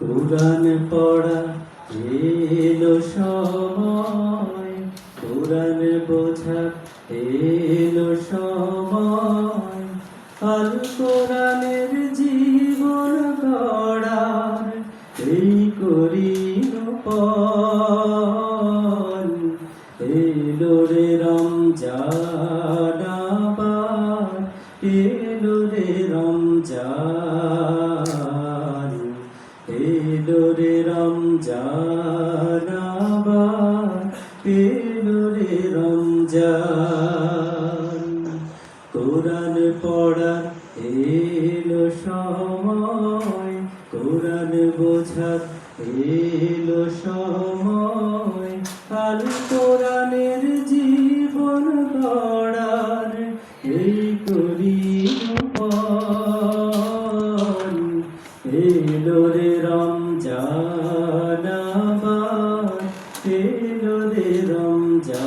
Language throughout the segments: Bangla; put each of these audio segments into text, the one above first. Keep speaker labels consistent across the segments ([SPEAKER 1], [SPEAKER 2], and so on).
[SPEAKER 1] কোরআন পড়া এলো সময় কোরআন বোঝা এলো সময়। আল কোরআনের জীবন গড়ার এই করিল পণ এলো রে রমজান আবার, এলো রে রমজান এলো রে রমজান আবার এলো রে রমজান। কোরআন পড়ার এলো সময়, কোরআন বোঝার এলো সময়। আল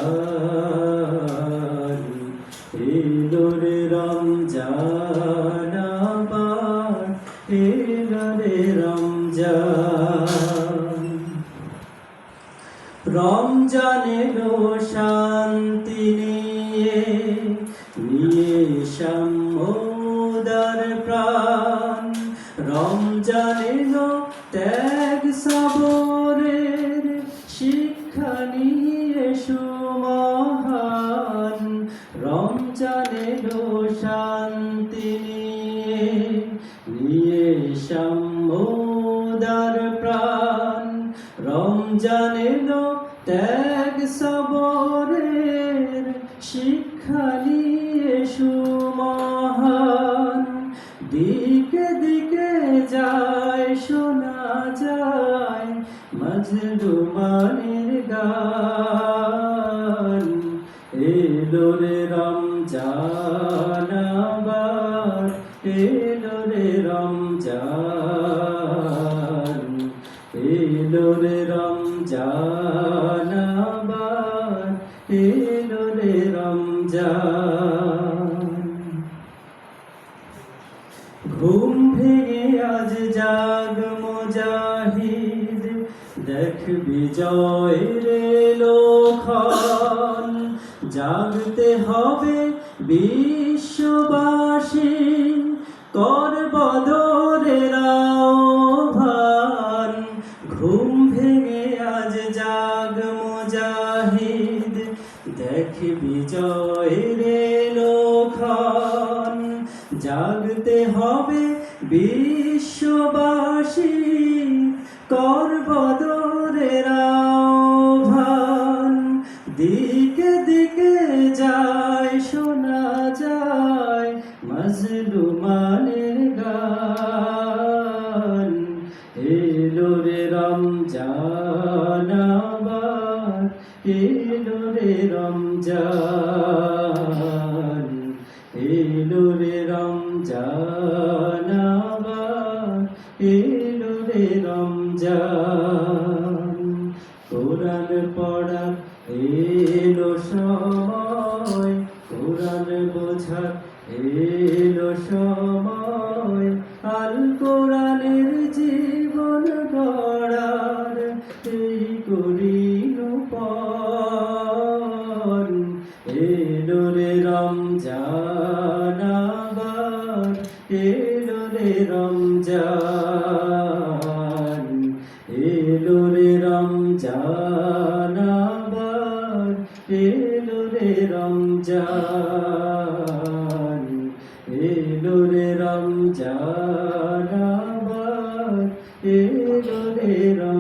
[SPEAKER 1] রমজান এলো রে রমজান আবার এলো রে রমজান। রমজানেরও শান্তি নিয়ে নিয়ে সম্মোদার প্রাণ। রমজানেরও ত্যাগ রমজানেরও শান্তি নিয়ে। নিয়ে সম্মোদার প্রাণ। রমজানের ত্যাগ সবরের শিক্ষা নিয়ে সুমহান দিকে দিকে যায়, শোনা যায় মজলুমানের গান। এলো রে রমজান, এলো রে রমজান আবার, এলো রে রমজান। ঘুম ভেঙে আজ জাগ মুজাহিদ দেখ বিজয়ের লোখন জাগতে হবে বিশ্ববাসী। কর বদরের আহ্বান ঘুম ভেঙে আজ জাগ মুজাহিদ। দেখ বিজয়ের লোখন জাগতে হবে বিশ্ববাসী। কর বদরের যায় মজলুমানের গান। এলো রে রমজান আবার, এলো রে রমজান, এলো রে রমজান আবার, এলো রে রমজান। কোরআন পড়া এলো সময় এলো সময় আল কোরআনের জীবন গড়ার, এই করিল পণ। এলো রে রমজান আবার, এলো রে রমজান, এলো রে রমজান আবার, এলো রে রমজান রমজান এ